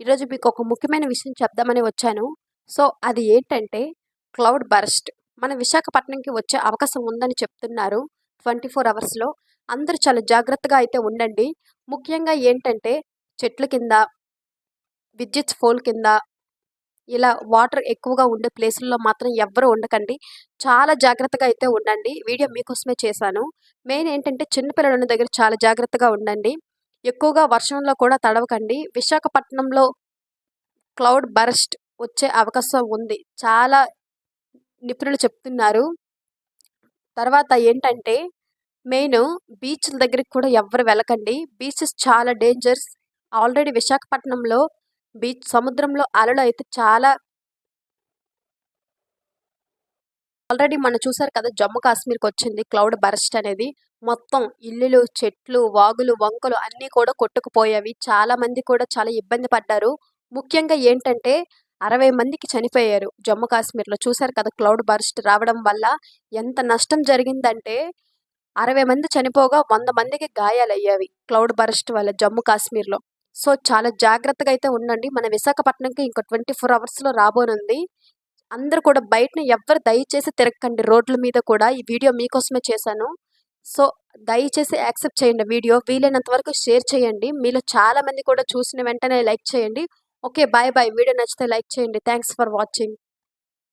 ఈరోజు మీకు ఒక ముఖ్యమైన విషయం చెప్దామని వచ్చాను. సో, అది ఏంటంటే క్లౌడ్ బర్స్ట్. మన విశాఖపట్నంకి వచ్చే అవకాశం ఉందని చెప్తున్నారు. 24 అవర్స్‌లో. అందరూ చాలా జాగ్రత్తగా అయితే ఉండండి. ముఖ్యంగా ఏంటంటే చెట్ల కింద, విద్యుత్ ఫోల్ కింద, ఇలా వాటర్ ఎక్కువగా ఉండే ప్లేసుల్లో మాత్రం ఎవ్వరూ ఉండకండి. చాలా జాగ్రత్తగా అయితే ఉండండి. వీడియో మీకోసమే చేశాను. మెయిన్ ఏంటంటే చిన్నపిల్లల దగ్గర చాలా జాగ్రత్తగా ఉండండి. ఎక్కువగా వర్షంలో కూడా తడవకండి. విశాఖపట్నంలో క్లౌడ్ బర్స్ట్ వచ్చే అవకాశం ఉంది. చాలా నిపుణులు చెప్తున్నారు. తర్వాత ఏంటంటే మెయిన్ బీచ్‌ల దగ్గరికి కూడా ఎవరు వెళ్ళకండి. బీచెస్ చాలా డేంజర్స్. ఆల్రెడీ విశాఖపట్నంలో బీచ్ సముద్రంలో అలలు అయితే చాలా ఆల్రెడీ మనం చూసారు కదా! జమ్మూ కాశ్మీర్‌కొచ్చింది క్లౌడ్ బరస్ట్ అనేది. మొత్తం ఇల్లులు, చెట్లు, వాగులు, వంకలు అన్నీ కూడా కొట్టుకుపోయేవి. చాలా మంది కూడా చాలా ఇబ్బంది పడ్డారు. ముఖ్యంగా ఏంటంటే 60 మందికి చనిపోయారు జమ్మూ కాశ్మీర్‌లో. చూసారు కదా! క్లౌడ్ బర్స్ట్ రావడం వల్ల ఎంత నష్టం జరిగిందంటే 60 మంది చనిపోగా వంద మందికి గాయాలయ్యేవి. క్లౌడ్ బర్స్ట్ వల్ల జమ్మూ కాశ్మీర్‌లో. సో, చాలా జాగ్రత్తగా అయితే ఉండండి. మన విశాఖపట్నంకి ఇంకో 24 అవర్స్‌లో రాబోనుంది. అందరూ కూడా బయటను ఎవ్వరు దయచేసి తిరగకండి రోడ్ల మీద కూడా. ఈ వీడియో మీకోసమే చేశాను. సో, దయచేసి యాక్సెప్ట్ చేయండి వీడియో. వీలైనంత వరకు షేర్ చేయండి. మీలో చాలా మంది కూడా చూసిన వెంటనే లైక్ చేయండి. ఓకే. Bye bye. వీడియో నచ్చితే లైక్ చేయండి. Thanks for watching.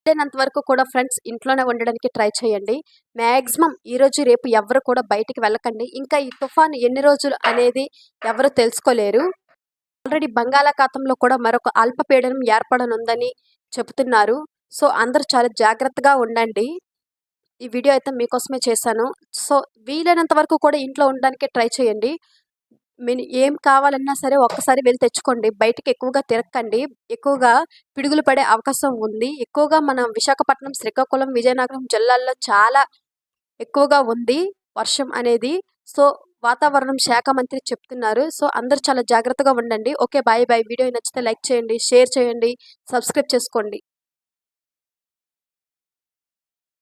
వీలైనంత వరకు కూడా ఫ్రెండ్స్ ఇంట్లోనే ఉండడానికి ట్రై చేయండి. మాక్సిమం ఈరోజు, రేపు ఎవ్వరు కూడా బయటికి వెళ్ళకండి. ఇంకా ఈ తుఫాన్ ఎన్ని రోజులు అనేది ఎవరు తెలుసుకోలేరు. ఆల్రెడీ బంగాళాఖాతంలో కూడా మరొక అల్పపీడనం ఏర్పడనుందని చెబుతున్నారు. సో, అందరూ చాలా జాగ్రత్తగా ఉండండి. ఈ వీడియో అయితే మీకోసమే చేశాను. సో, వీలైనంత వరకు కూడా ఇంట్లో ఉండడానికే ట్రై చేయండి. మీ ఏం కావాలన్నా సరే ఒక్కసారి వెళ్ళి తెచ్చుకోండి. బయటకి ఎక్కువగా తిరగకండి. ఎక్కువగా పిడుగులు పడే అవకాశం ఉంది. ఎక్కువగా మన విశాఖపట్నం, శ్రీకాకుళం, విజయనగరం జిల్లాల్లో చాలా ఎక్కువగా ఉంది వర్షం అనేది. సో, వాతావరణం శాఖ మంత్రి చెప్తున్నారు. సో, అందరు చాలా జాగ్రత్తగా ఉండండి. ఓకే. Bye bye. వీడియో నచ్చితే లైక్ చేయండి, షేర్ చేయండి, సబ్స్క్రైబ్ చేసుకోండి.